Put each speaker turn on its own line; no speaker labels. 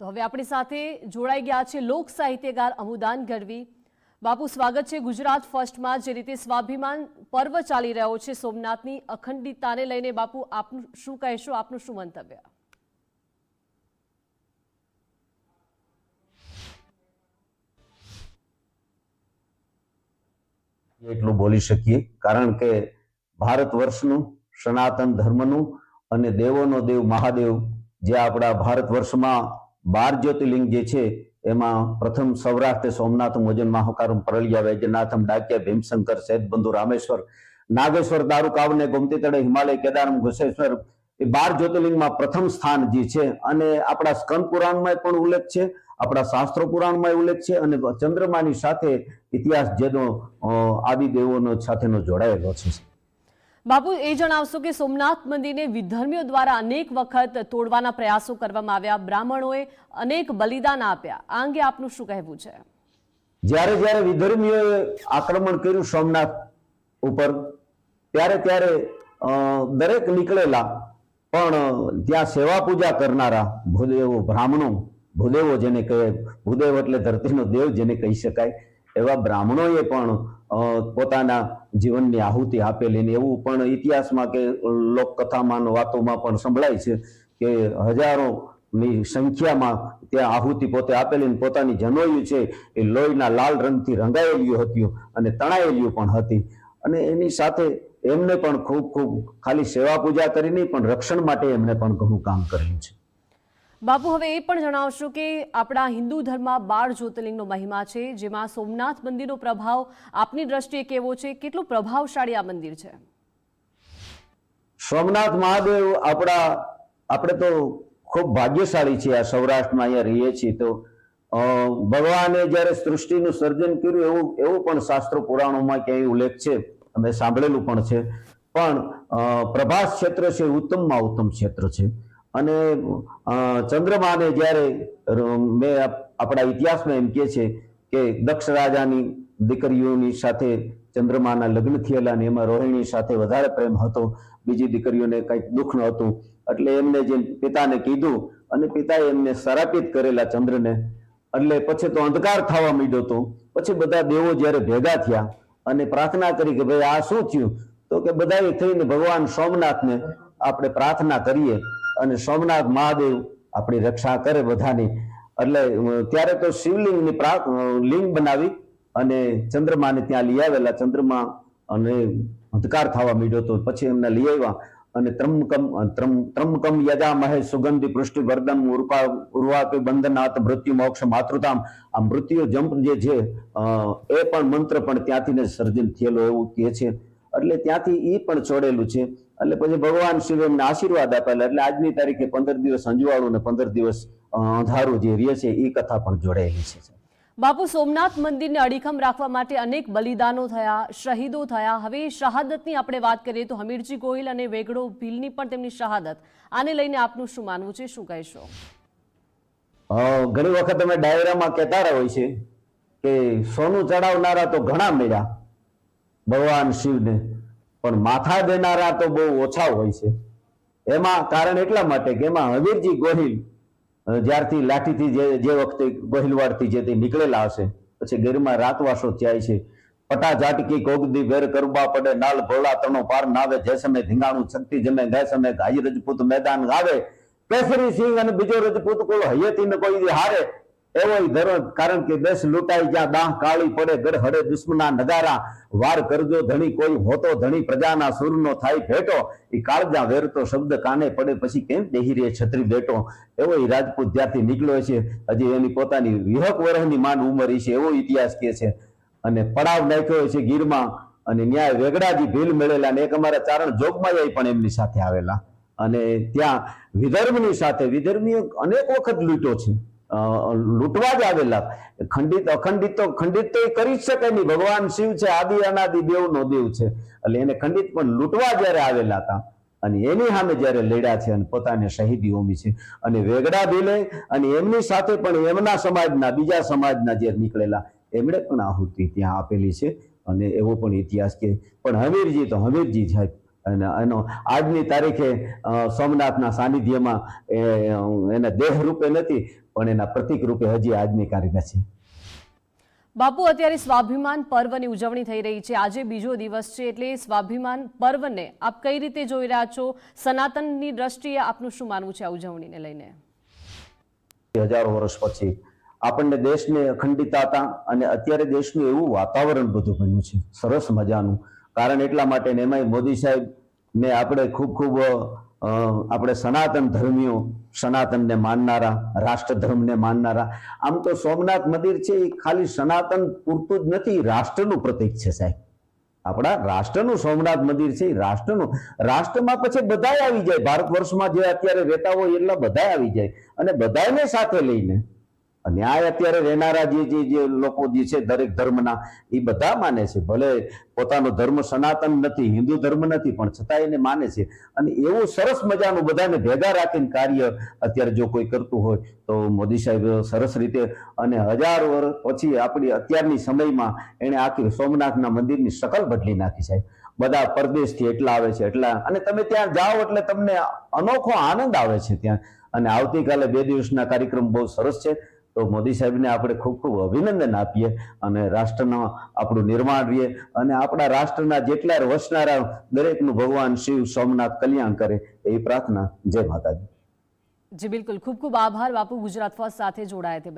તો હવે આપણી સાથે જોડાઈ ગયા છે લોક સાહિત્યકાર અમુદાન ગઢવી. બાપુ, સ્વાગત છે ગુજરાત ફર્સ્ટમાં. જે રીતે સ્વાભિમાન પર્વ ચાલી રહ્યો છે સોમનાથની અખંડિતતાને લઈને. બાપુ, આપનું શું કહેશો? આપનું શું મંતવ્ય?
એટલું બોલી શકીએ. કારણ કે ભારત વર્ષનું, સનાતન ધર્મનું અને દેવોનો દેવ મહાદેવ જે આપણા ભારત વર્ષમાં બાર જ્યોતિર્લિંગ જે છે એમાં પ્રથમ સૌરાષ્ટ્ર સોમનાથ મોજન મહાકારમ પરળિયા વૈજનાથમ ડાક્યા ભીમશંકર સૈદબંધુ રામેશ્વર નાગેશ્વર દારૂકાવને ગોમતી તળે હિમાલય કેદારમ ઘુસેશ્વર એ બાર જ્યોતિર્લિંગમાં પ્રથમ સ્થાન જે છે અને આપણા સ્કંદ પુરાણમાં પણ ઉલ્લેખ છે આપણા શાસ્ત્રો પુરાણમાં ઉલ્લેખ છે અને ચંદ્રમાની સાથે ઇતિહાસ જેનો અ, આદિદેવોનો સાથેનો જોડાયેલો છે.
બાપુ, એ જણાવશો કે સોમનાથ મંદિરને વિધર્મીઓ દ્વારા અનેક વખત તોડવાના પ્રયાસો કરવામાં આવ્યા. બ્રાહ્મણોએ અનેક બલિદાન આપ્યા. આ અંગે આપનું શું કહેવું છે?
જ્યારે જ્યારે વિધર્મીઓએ આક્રમણ કર્યું સોમનાથ ઉપર, ત્યારે ત્યારે દરેક નીકળેલા, પણ ત્યાં સેવા પૂજા કરનારા ભૂદેવો, બ્રાહ્મણો, ભૂદેવો જેને કહે, ભૂદેવ એટલે ધરતીનો દેવ જેને કહી શકાય એવા બ્રાહ્મણોએ પણ પોતાના જીવનની આહુતિ આપેલી ને એવું પણ ઇતિહાસમાં કે લોકકથામાં વાતોમાં પણ સંભળાય છે કે હજારો ની સંખ્યામાં ત્યાં આહુતિ પોતે આપેલી ને પોતાની જનોયું છે એ લોહીના લાલ રંગથી રંગાયેલું હતું અને તણાયેલું પણ હતી. અને એની સાથે એમને પણ ખૂબ ખૂબ ખાલી સેવા પૂજા કરી નહીં પણ રક્ષણ માટે એમને પણ ઘણું કામ કરેલું છે.
બાપુ, હવે એ પણ જણાવશો કે આપણા હિન્દુ ધર્મમાં બાર જ્યોતિર્લિંગનો મહિમા છે, જેમાં સોમનાથ મંદિરનો પ્રભાવ આપની દ્રષ્ટિએ કેવો છે, કેટલું પ્રભાવશાળી આ મંદિર છે?
સોમનાથ મહાદેવ આપણા, આપણે તો ખૂબ ભાગ્યશાળી છીએ, આ સૌરાષ્ટ્રમાં અહીંયા રહીએ છીએ તો ભગવાને જ્યારે સૃષ્ટિનું સર્જન કર્યું, એવું એવું પણ શાસ્ત્રો પુરાણોમાં ક્યાંય ઉલ્લેખ છે, અમે સાંભળેલું પણ છે, પણ પ્રભાસ ક્ષેત્ર છે, ઉત્તમમાં ઉત્તમ ક્ષેત્ર છે. અને ચંદ્રમાને જ્યારે મેં આપણા ઇતિહાસમાં એમ કહે છે કે દક્ષ રાજાની દીકરીઓની સાથે ચંદ્રમાના લગ્ન થયેલા અને એમાં રોહિણી સાથે વધારે પ્રેમ હતો, બીજી દીકરીઓને કંઈક દુઃખ ન હતું. એટલે એમને જે પિતાને કીધું અને પિતાએ એમને સરાપિત કરેલા ચંદ્રને, એટલે પછી તો અંધકાર થવા માંડ્યો હતો. પછી બધા દેવો જ્યારે ભેગા થયા અને પ્રાર્થના કરી કે ભાઈ આ શું થયું? તો કે બધાએ થઈને ભગવાન સોમનાથને આપણે પ્રાર્થના કરીએ. અને સોમનાથ મહાદેવ આપણી રક્ષા કરે બધાની. એટલે ત્યારે તો શિવલિંગની પ્રા- લિંગ બનાવી અને ચંદ્રમાને ત્યાં લઈ આવેલા. ચંદ્રમા અને અંધકાર થવા માંડ્યો હતો પછી એમને લઈ આવ્યા. અને ત્રમકમ ત્રમ- ત્રમકમ યજા મહે સુગંધી પૃષ્ટિ વર્ધન ઉર્પા, ઉર્વાપી બંધનાથ મૃત્યુ મોક્ષ માતૃતામ. આ મૃત્યુ જંપ જે છે એ પણ મંત્ર પણ ત્યાંથી સર્જન થયેલો એવું કહે છે. એટલે ત્યાંથી એ પણ જોડેલું છે. એટલે પછી ભગવાન શિવ એમને આશીર્વાદ આપેલા એટલે આજની તારીખે પંદર દિવસ અંજવાળું ને પંદર દિવસ અંધારું જે રહે છે એ કથા પણ જોડાયેલી છે.
બાપુ સોમનાથ મંદિરને અડીખમ રાખવા માટે અનેક બલિદાનો થયા શહીદો થયા. હવે શહાદતની આપણે વાત કરીએ તો હમીરજી ગોહિલ અને વેગડો ભીલની પણ તેમની શહાદત. આને લઈને આપનું શું માનવું છે? શું કહેશો?
ઘણી વખત અમે ડાયરામાં કહેતા હોય છે કે સોનું ચડાવનારા તો ઘણા મળ્યા. ભગવાન શિવને. પણ માથા દેનારા તો બહુ ઓછા હોય છે. એમાં કારણ એટલા માટે કે એમાં હવીરજી ગોહિલ જ્યારથી લાઠીથી જે જે વખતે ગોહિલવાડથી જે નીકળેલા હશે, પછી ગીરમાં રાતવાસો થયા છે. પટા ઝાટકી કોગદી વેર કરવા પડે, નાલ ભોળા તણો પાર નાવે, જે સમય ધીંગાણું શક્તિ જમે, ગયા સમય ગાય રજપૂત મેદાન ગાવે. કેસરી સિંહ અને બીજો રજપૂત કોઈ હૈયતી ને કોઈ હારે. એવો ઈ કારણ કે દસ લૂંટાઈ જ્યાં દાહ કાળી પડે ગઢ દુશ્મના નગારા વાર કરજો ધણી, કોઈ હોતો ધણી, પ્રજાના સુરનો થાય ભેટો. એ કાળજા વેરતો શબ્દ કાને પડે, પછી કેમ દેહી છત્રી બેટો એવો રાજપૂત જ્યાંથી નીકળ્યો છે, હજી એની પોતાની વિહક વરહની માંડ ઉંમર છે, એવો ઇતિહાસ કે છે. અને પડાવ નાખ્યો છે ગીરમાં, અને ન્યાય વેગડાજી ભીલ મળેલા અને એક અમારા ચારણ જોગમાયા પણ એમની સાથે આવેલા. અને ત્યાં વિધર્મની સાથે વિદર્ભની અનેક વખત લૂંટો છે. લૂંટવા જ આવેલા. ખંડિત, અખંડિત તો, ખંડિત તો એ કરી જ શકે નહીં. ભગવાન શિવ છે, આદિ, અનાદિ, દેવનો દેવ છે. એટલે એને ખંડિત પણ લૂંટવા જ્યારે આવેલા હતા અને એની સામે જ્યારે લડ્યા છે અને પોતાને શહીદી હોમી છે અને વેગડા ભીલે અને એમની સાથે પણ એમના સમાજના, બીજા સમાજના જે નીકળેલા, એમણે પણ આહુતિ ત્યાં આપેલી છે અને એવો પણ ઇતિહાસ કે, પણ હમીરજી તો હમીરજી સાહેબ અને એનો આજની તારીખે સોમનાથના સાનિધ્યમાં એના દેહ રૂપે નથી પણ એના પ્રતિક રૂપે હજી આજની કાર્ય છે.
બાપુ અત્યારે સ્વાભિમાન પર્વની ઉજવણી થઈ રહી છે. આજે બીજો દિવસ છે એટલે સ્વાભિમાન પર્વને આપ કઈ રીતે જોઈ રહ્યા છો? સનાતનની દ્રષ્ટિએ આપનું શું માનવું છે આ ઉજવણીને લઈને?
હજારો વર્ષ પછી આપણને દેશને અખંડિતતા હતા અને અત્યારે દેશનું એવું વાતાવરણ બધું બન્યું છે. સરસ મજાનું કારણ એટલા માટે ને એમાંય મોદી સાહેબ ને આપણે ખૂબ ખૂબ આપણે સનાતન ધર્મીઓ, સનાતનને માનનારા રાષ્ટ્ર ધર્મને માનનારા. આમ તો સોમનાથ મંદિર છે એ ખાલી સનાતન પૂરતું જ નથી, રાષ્ટ્રનું પ્રતીક છે સાહેબ. આપણા રાષ્ટ્રનું સોમનાથ મંદિર છે રાષ્ટ્રનું. રાષ્ટ્રમાં પછી બધાય આવી જાય. ભારત વર્ષમાં જે અત્યારે રહેતા હોય એટલા બધાય આવી જાય. અને બધાને સાથે લઈને આ અત્યારે રહેનારા જે જે જે લોકો જે છે દરેક ધર્મના, એ બધા માને છે. ભલે પોતાનો ધર્મ સનાતન નથી, હિન્દુ ધર્મ નથી, પણ છતાં એને માને છે. અને એવું સરસ મજાનું બધાને ભેગા રાખીને કાર્ય અત્યારે જો કોઈ કરતું હોય, તો મોદી સાહેબ સરસ રીતે અને હજાર વર્ષ પછી આપણી અત્યારની સમયમાં એણે આખી સોમનાથના મંદિરની શકલ બદલી નાખી સાહેબ. બધા પરદેશથી એટલા આવે છે, એટલા. અને તમે ત્યાં જાઓ એટલે તમને અનોખો આનંદ આવે છે ત્યાં. અને આવતીકાલે બે દિવસના કાર્યક્રમ બહુ સરસ છે. તો મોદી સાહેબને આપણે ખૂબ ખૂબ અભિનંદન આપીએ અને રાષ્ટ્રના આપણું નિર્માણ રહીએ અને આપણા રાષ્ટ્રના જેટલા વસનારા દરેકનું ભગવાન શિવ, સોમનાથ કલ્યાણ કરે એવી પ્રાર્થના. જય માતાજી.
જી, બિલકુલ. ખૂબ ખૂબ આભાર. બાપુ ગુજરાત ફર્સ્ટ સાથે જોડાયા તે બદલ.